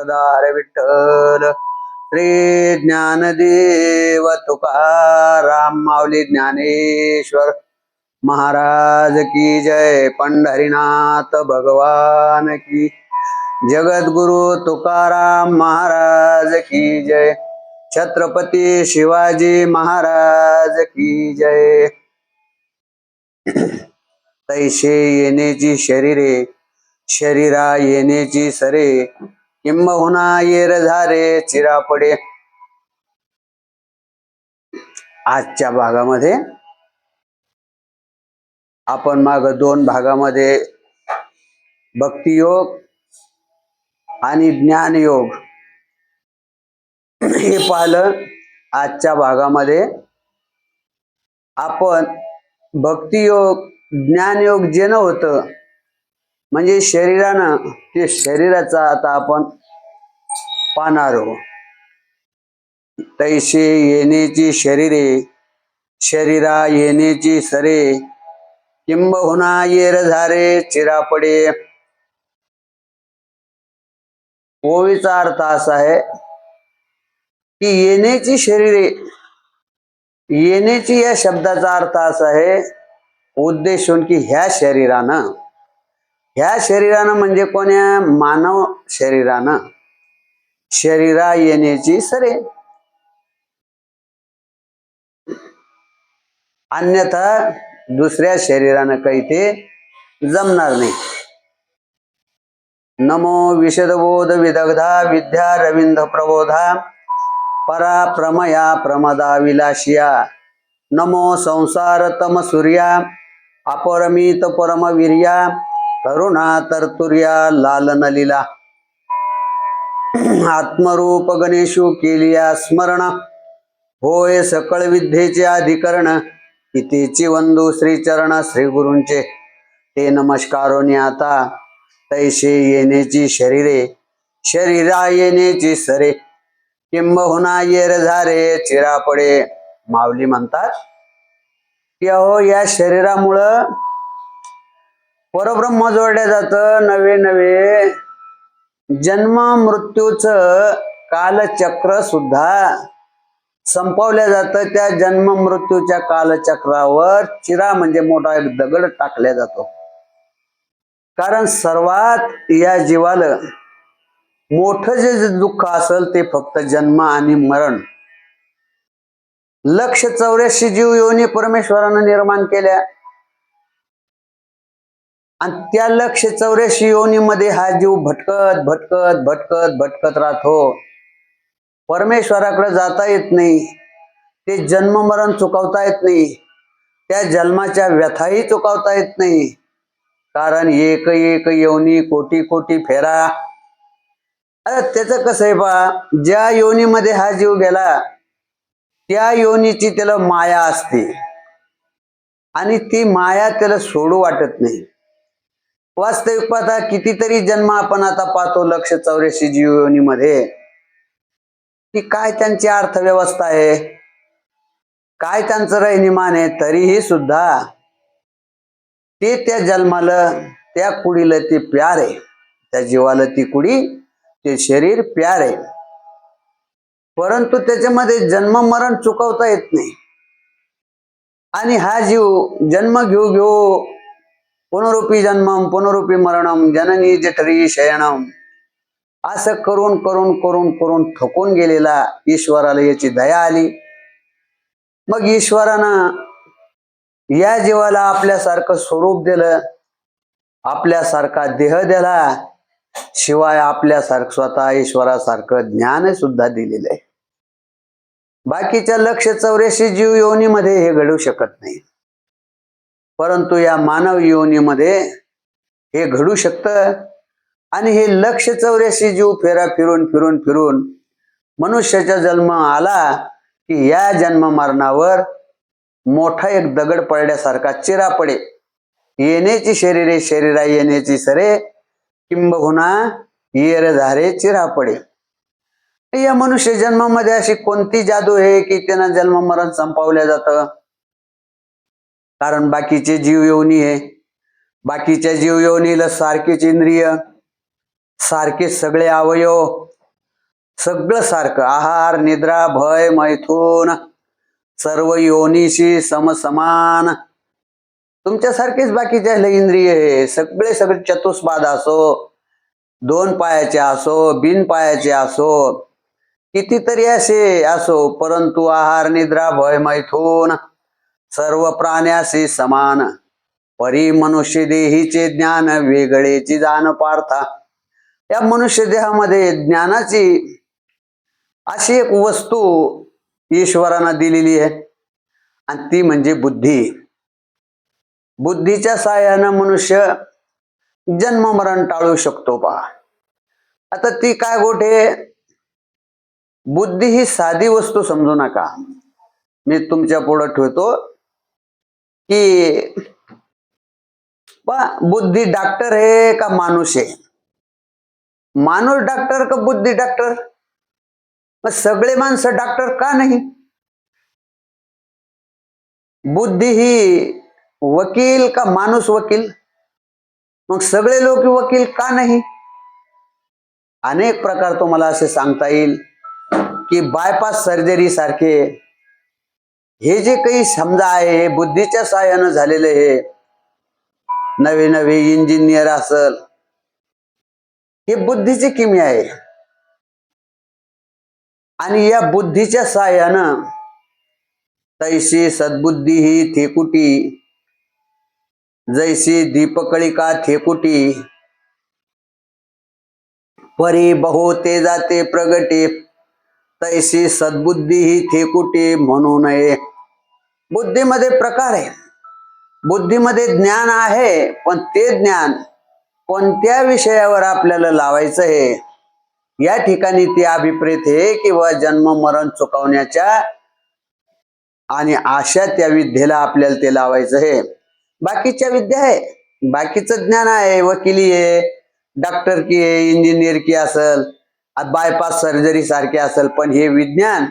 दार विठ्ठल. श्री ज्ञानदेव तुकाराम माऊली ज्ञानेश्वर महाराज की जय. पंढरीनाथ भगवान की जगद्गुरु तुकाराम महाराज की जय. छत्रपती शिवाजी महाराज की जय. तैसे येण्याची शरीरे शरीरा येण्याची सरे किंबहुना येर झारे चिरापडे. आजच्या भागामध्ये आपण माग दोन भागामध्ये भक्तियोग आणि ज्ञानयोग हे पाहिलं. आजच्या भागामध्ये आपण भक्तियोग ज्ञानयोग जे होतं म्हणजे शरीरानं ते शरीराचा आता आपण पाहणार. तैसे येण्याची शरीरे शरीरा येण्याची सरे किंबहुना येर झारे चिरापडे. ओवीचा अर्थ असा आहे की येण्याची शरीरे येण्याची या शब्दाचा अर्थ असा आहे उद्देशून की ह्या शरीरानं. ह्या शरीरानं म्हणजे कोण्या? मानव शरीरानं. शरीरा येण्याची सरे. अन्यथा दुसऱ्या शरीरानं काही ते जमणार नाही. नमो विशदबोध विदग्धा विद्या रविंद्र प्रबोधा परा प्रमया प्रमदा विलाशिया. नमो संसार तम सूर्या अपरमित परमवीर्या. तरुणा तरतुर्या लाल. नलिला आत्मरूप गणेशू केलिया स्मरण. होय सकळ विद्येचे अधिकरण. इतिची वंदू श्री चरण श्री गुरूंचे ते नमस्कारोनी आता. तैसे येण्याची शरीरे. शरीरा येण्याची सरे. किंबहुना येर झारे चिरापडे. माऊली म्हणतात की अहो या शरीरामुळं परब्रह्म जोडल्या जातं. नवे नवे जन्म मृत्यूच कालचक्र सुद्धा संपवल्या जातं. त्या जन्म मृत्यूच्या कालचक्रावर चिरा म्हणजे मोठा एक दगड टाकल्या जातो. कारण सर्वात या जीवाला मोठं जे जे दुःख असेल ते फक्त जन्म आणि मरण. लक्ष चौऱ्याऐंशी जीव योनी परमेश्वरानं निर्माण केल्या. आणि त्या लक्ष चौऱ्याऐंशी योनीमध्ये हा जीव भटकत भटकत भटकत भटकत राहतो. परमेश्वराकडे जाता येत नाही. ते जन्म मरण चुकवता येत नाही. त्या जन्माच्या व्यथाही चुकवता येत नाही. कारण एक एक योनी कोटी कोटी फेरा. अरे त्याचं कसं आहे बा ज्या योनीमध्ये हा जीव गेला त्या योनीची त्याला माया असते. आणि ती माया त्याला सोडू वाटत नाही. वास्तविक पाहता कितीतरी जन्म आपण आता पाहतो लक्ष चौऱ्याऐंशी जीवमध्ये की काय त्यांची अर्थव्यवस्था आहे? काय त्यांचं राहणीमान आहे? तरीही सुद्धा ते त्या जन्माला त्या कुडीला ती प्यार. आहे त्या जीवाला ती कुडी ते शरीर प्यार. आहे परंतु त्याच्यामध्ये जन्म मरण चुकवता येत नाही. आणि हा जीव जन्म घेऊ घेऊ पुनरुपी जन्मम पुनरुपी मरणम जननी जठरी शयनम असं करून करून करून करून थकून गेलेला ईश्वराला याची दया आली. मग ईश्वरानं या जीवाला आपल्यासारखं स्वरूप दिलं आपल्यासारखा देह दिला शिवाय आपल्यासारखं स्वतः ईश्वरासारखं ज्ञान सुद्धा दिलेलं आहे. बाकीच्या लक्ष चौऱ्याशी जीव योनीमध्ये हे घडू शकत नाही. परंतु या मानव योनीमध्ये हे घडू शकतं. आणि हे लक्ष चौऱ्याशी जीव फेरा फिरून फिरून फिरून मनुष्याचा जन्म आला की या जन्म मरणावर मोठा एक दगड पडल्यासारखा चिरा पडे. येण्याची शरीरे शरीरा येण्याची सरे किंबहुना येर झारे चिरा पडे. या मनुष्य जन्मामध्ये अशी कोणती जादू आहे की त्यांना जन्म मरण संपवल्या जातं? कारण बाकीचे जीव योनी आहे बाकीच्या जीव योनीला सारखीच इंद्रिय सारखे सगळे अवयव सगळं सारखं आहार निद्रा भय मैथून सर्व योनीशी समसमान. तुमच्यासारखेच बाकीचे इंद्रिय आहे सगळे सगळे चतुष्पाद असो दोन पायाचे असो बिन पायाचे असो कितीतरी असे असो परंतु आहार निद्रा भय मैथून सर्व प्राण्याशी समान. परी मनुष्य देहीचे ज्ञान वेगळेची जाण पार्था. या मनुष्य देहामध्ये ज्ञानाची अशी एक वस्तू ईश्वरानं दिलेली आहे. आणि ती म्हणजे बुद्धी. बुद्धीच्या साह्यानं मनुष्य जन्म मरण टाळू शकतो पहा आता ती काय गोठे बुद्धी ही साधी वस्तू समजू नका. मी तुमच्या पुढं ठेवतो. की बुद्धी डॉक्टर आहे का माणूस आहे? माणूस डॉक्टर का बुद्धी डॉक्टर मग सगळे माणसं डॉक्टर का नाही? बुद्धी ही वकील का माणूस वकील? मग सगळे लोक वकील का नाही? अनेक प्रकार तुम्हाला असे सांगता येईल की बायपास सर्जरी सारखे हे जे काही समजा आहे हे बुद्धीच्या सहाय्यानं झालेलं हे नवे नवे इंजिनियर असल हे बुद्धीची किमी आहे. आणि या बुद्धीच्या सहाय्यानं तैशी सद्बुद्धी ही थेकुटी जैसी दीपकळिका थेकुटी परी बहु ते जाते प्रगटे तैशी सद्बुद्धी ही थेकुटी म्हणू नये. बुद्धीमध्ये प्रकार आहे. बुद्धीमध्ये ज्ञान आहे पण ते ज्ञान कोणत्या विषयावर आपल्याला लावायचं आहे? या ठिकाणी ते अभिप्रेत हे किंवा जन्म मरण चुकवण्याच्या आणि अशा त्या विद्येला आपल्याला ते लावायचं आहे. बाकीच्या विद्या आहे. बाकीचं ज्ञान आहे वकिली आहे डॉक्टर की आहे इंजिनियर की असल. बायपास सर्जरी सारखे असेल पण हे विज्ञान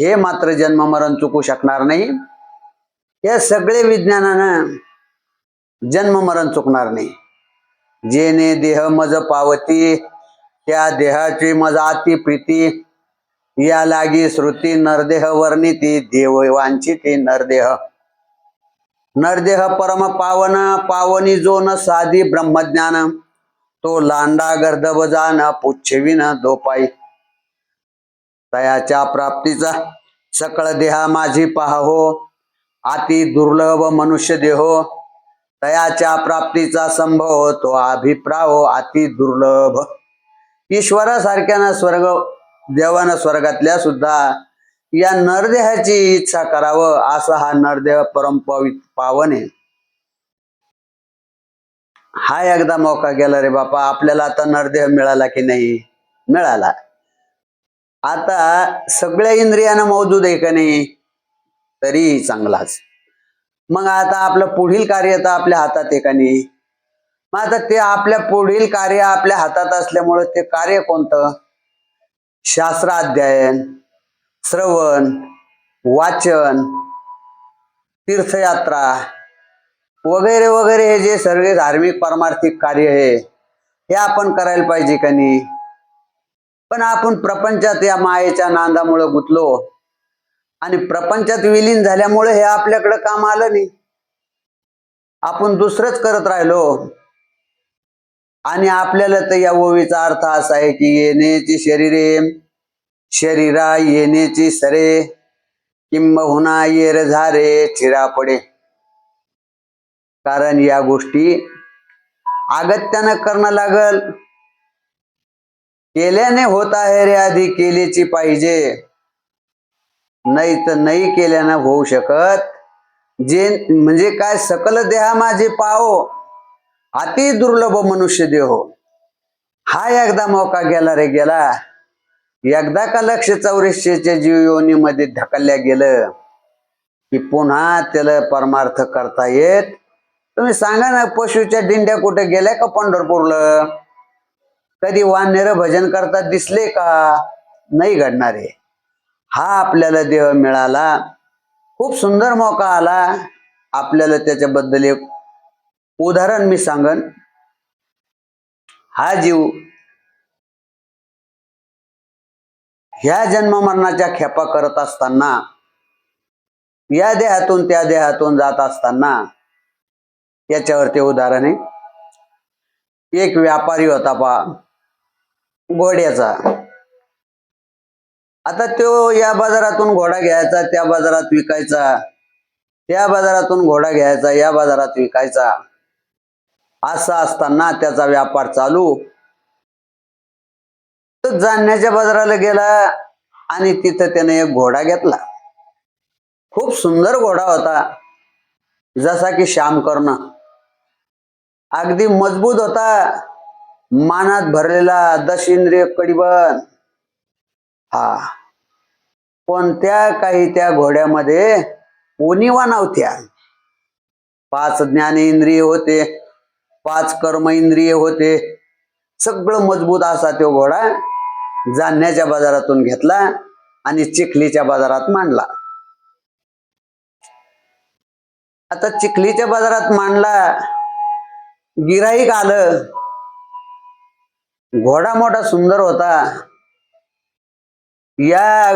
हे मात्र जन्म मरण चुकू शकणार नाही. या सगळे विज्ञानानं जन्म मरण चुकणार नाही. जेने देह मज पावती त्या देहाची मज अति प्रीती या लागी श्रुती नरदेह वर्णिती देव वांछिती नरदेह. नरदेह परम पावन पावनी जो न साधी ब्रह्मज्ञान. तो लांडा गर्दब जान पुच्छविन दोपाई तयाच्या प्राप्तीचा सकळ देहा माझी पाहो अति दुर्लभ मनुष्य देहो. तयाच्या प्राप्तीचा संभव तो अभिप्राव अति दुर्लभ. ईश्वरासारख्यानं स्वर्ग देवानं स्वर्गातल्या सुद्धा या नरदेहाची इच्छा करावं असा हा नरदेह परम पवित पावन. आहे हा एकदा मौका गेला रे बापा. आपल्याला आता नरदेह मिळाला की नाही? मिळाला. आता सगळ्या इंद्रियांना मौजूद आहे का नाही? तरी चांगलाच. मग आता आपलं पुढील कार्य तर आपल्या हातात आहे का नाही? मग आता ते आपल्या पुढील कार्य आपल्या हातात असल्यामुळे ते कार्य कोणतं? शास्त्राध्ययन श्रवण वाचन तीर्थयात्रा वगैरे वगैरे हे जे सर्व धार्मिक पारमार्थिक कार्य आहे हे आपण करायला पाहिजे का नाही? पण आपण प्रपंचात या मायेच्या नांदामुळं गुंतलो आणि प्रपंचात विलीन झाल्यामुळे हे आपल्याकडे काम आलं नाही. आपण दुसरंच करत राहिलो आणि आपल्याला तर या ओवीचा अर्थ असा आहे की येण्याची शरीरे शरीरा येण्याची सरे किंबहुना येर झारे चिरा पडे कारण या गोष्टी अगत्यानं करणं लागल. केल्याने होत आहे रे आधी केल्याची पाहिजे. नाही तर नाही केल्यानं होऊ शकत. जे म्हणजे काय सकल देहा माझे पाहो अति दुर्लभ मनुष्य देहो. हा एकदा मौका गेला रे गेला. एकदा का लक्ष चौऱ्याऐंशीच्या जीव योनीमध्ये ढकलल्या गेलं की पुन्हा त्याला परमार्थ करता येत तुम्ही सांगा ना पशुच्या दिंड्या कुठे गेल्या का पंढरपूरला? कधी वानेर भजन करता दिसले का? नाही घडणारे हा. आपल्याला देह मिळाला. खूप सुंदर मौका आला. आपल्याला त्याच्याबद्दल एक उदाहरण मी सांगन. हा जीव ह्या जन्म मरणाच्या खेपा करत असताना या देहातून त्या देहातून जात असताना याच्यावरती उदाहरण. आहे एक व्यापारी होता पा घोड्याचा. आता तो या बाजारातून घोडा घ्यायचा त्या बाजारात विकायचा. त्या बाजारातून घोडा घ्यायचा या बाजारात विकायचा. असा असताना त्याचा व्यापार चालू. तो जाणण्याच्या बाजाराला गेला आणि तिथं त्याने एक घोडा घेतला. खूप सुंदर घोडा होता. जसा की श्याम कर्ण. अगदी मजबूत होता. मानात भरलेला दश इंद्रिय कडीबन. हा. पण त्या काही त्या घोड्यामध्ये उणिवा नव्हत्या. पाच ज्ञानेंद्रिय होते पाच कर्म इंद्रिय होते. सगळं मजबूत असा तो घोडा जाणण्याच्या बाजारातून घेतला आणि चिखलीच्या बाजारात मांडला. आता चिखलीच्या बाजारात मांडला. गिराईक आलं. घोडा मोठा सुंदर होता. या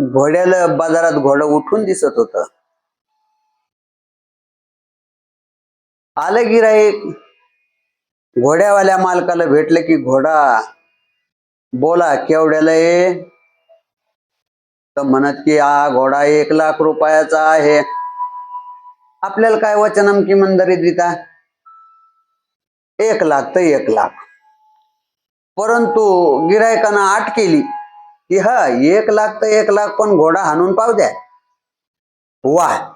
घोड्याला बाजारात घोडं उठून दिसत होत. आलं गिराईक. घोड्यावाल्या मालकाला भेटलं की घोडा बोला केवढ्याला ये तर म्हणत की हा घोडा एक लाख रुपयाचा आहे. आपल्याला काय वचनम की मंदरी देता? एक लाख तर एक लाख. परंतु गिरायकानं आठ केली. की हा एक लाख तर एक लाख पण घोडा हाणून पाव द्या. वा.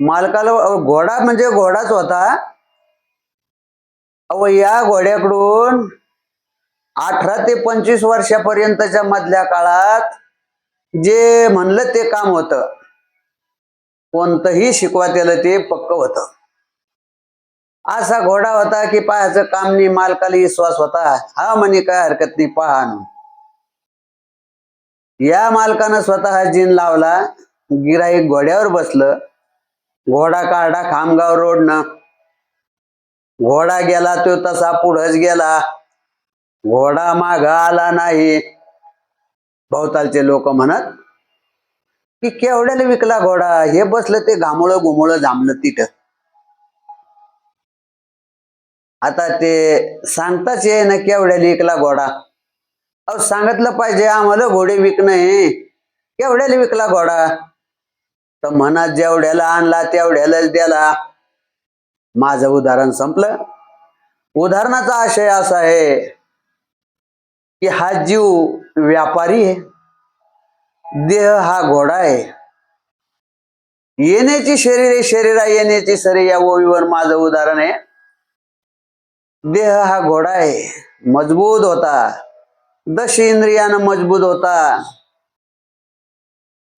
मालकाला घोडा म्हणजे घोडाच होता. अव या घोड्याकडून अठरा ते पंचवीस वर्षापर्यंतच्या मधल्या काळात जे म्हणलं ते काम होतं. कोणतंही शिकवा त्याला ते पक्क होतं. असा घोडा होता की पाहायचं काम नाही मालकाला विश्वास होता. हा म्हणे काय हरकत नाही पहा या मालकानं स्वतः जिन लावला गिराईक घोड्यावर बसलं. घोडा काढा खामगाव रोडनं घोडा गेला तो तसा पुढच गेला. घोडा माग आला नाही. भोवतालचे लोक म्हणत की केवढ्याला विकला घोडा? हे बसलं ते घामोळं घुमोळं जांभलं तिथं. आता ते सांगताच ये ना केवढ्याला विकला घोडा. अहो सांगितलं पाहिजे आम्हाला घोडे विकणं हे. केवढ्याला विकला घोडा? तर मनात जेवढ्याला आणला तेवढ्यालाच द्याला माझं उदाहरण संपलं. उदाहरणाचा आशय असा आहे की हा जीव व्यापारी आहे. देह हा घोडा आहे. येण्याची शरीर शरीरा येण्याची सरे या ओवीवर माझं उदाहरण आहे. देह हा घोडा आहे. मजबूत होता. दश इंद्रियानं मजबूत होता.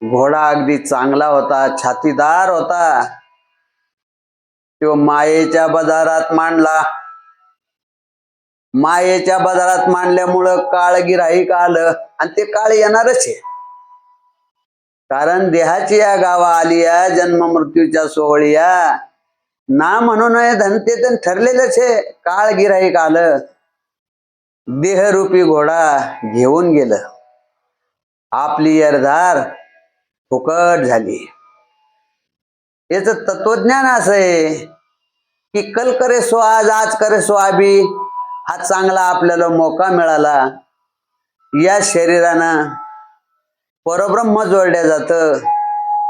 घोडा अगदी चांगला होता छातीदार होता. तो मायेच्या बाजारात मांडला. मायेच्या बाजारात मांडल्यामुळं काळ गिराईक आलं आणि ते काळ येणारच आहे. कारण देहाची या गावा आली या जन्म मृत्यूच्या सोहळीया ना म्हणून धनते तर ठरलेलंच आहे काळ गिराईक आलं. देहरूपी घोडा घेऊन गेलं. आपली अर्धार फुकट झाली. याच तत्वज्ञान असं आहे की कल करे सो आज आज करे सो आबी हा चांगला आपल्याला मोका मिळाला. या शरीरानं परब्रह्म जोडल्या जातं.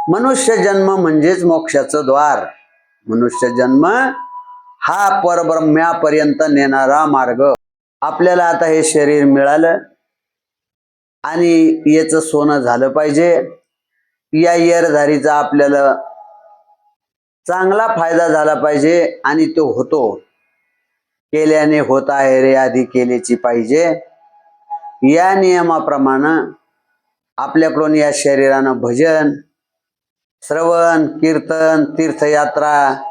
मनुष्य जन्म म्हणजेच मोक्षाचं द्वार. मनुष्य जन्म हा परब्रह्म्यापर्यंत नेणारा मार्ग. आपल्याला आता हे शरीर मिळालं आणि याचं सोनं झालं पाहिजे. या येरधारीचा आपल्याला चांगला फायदा झाला पाहिजे आणि तो होतो. केल्याने होत आहे रे आधी केल्याची पाहिजे. या नियमाप्रमाणे आपल्याकडून या शरीरानं भजन श्रवण कीर्तन तीर्थयात्रा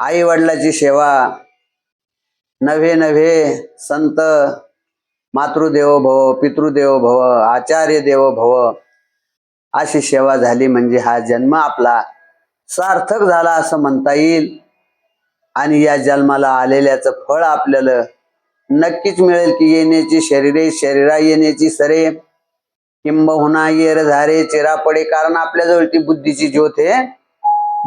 आई वडिलाची सेवा नव्हे नव्हे संत मातृदेवो भव पितृदेवो भव आचार्य देवो भव अशी सेवा झाली म्हणजे हा जन्म आपला सार्थक झाला असं म्हणता येईल. आणि या जन्माला आलेल्याचं फळ आपल्याला नक्कीच मिळेल की येण्याची शरीरे शरीरा येण्याची सरे. किंबहुना येर झारे चिरा पडे कारण आपल्याजवळ ती बुद्धीची ज्योत आहे.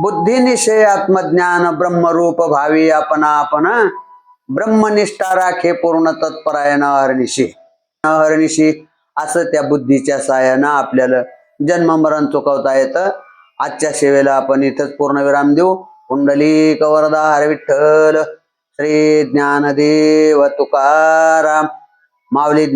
बुद्धी निश्चय आत्मज्ञान ब्रह्मरूप भावी आपण आपण ब्रह्मनिष्ठा राखे पूर्ण तत्परायण अहर्निशी अहर्निशी असं त्या बुद्धीच्या साह्यानं आपल्याला जन्म मरण चुकवता येतं. आजच्या सेवेला आपण इथंच पूर्णविराम देऊ. कुंडली कवरदा हर विठ्ठल श्री ज्ञानदेव तुकाराम. माऊली